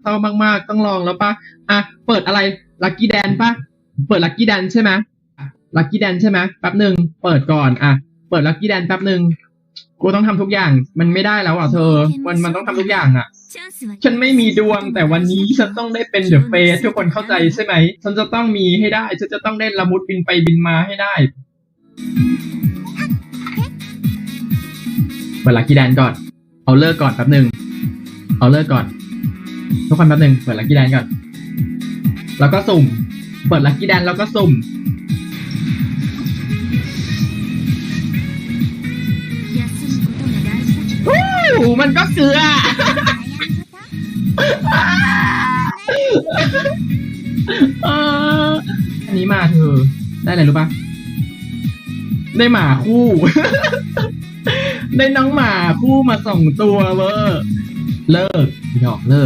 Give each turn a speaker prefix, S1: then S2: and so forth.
S1: เศร้ามากๆ ต้องลองแล้วปะอะ เปิดอะไรลักกี้แดนปะเปิดลักกี้แดนใช่ไหมลักกี้แดนใช่ไหมแป๊บหนึ่งเปิดก่อน อะ เปิดลักกี้แดนแป๊บหนึ่งกูต้องทำทุกอย่าง มันไม่ได้แล้วอะเธอ มันมันต้องทำทุกอย่างอะ ฉันไม่มีดวงแต่วันนี้ฉันต้องได้เป็นเดอะเฟสทุกคนเข้าใจใช่ไหม ฉันจะต้องมีให้ได้ ฉันจะต้องได้ละมุดบินไปบินมาให้ได้เปิดลักกี้แดนก่อน เอาเลิกก่อนแป๊บหนึ่งเอาเลิกก่อน ทุกคนแป๊บหนึ่งเปิดลักกี้แดนก่อน แล้วก็สุ่ม เปิดลักกี้แดนแล้วก็สุ่มวู้มันก็เกลืออออันนี้มาเธอ ได้อะไรรู้ปะได้หมาคู่ ได้น้องหมาคู่มาสองตัวเวอร์ เลิกพี่ดอกเลิก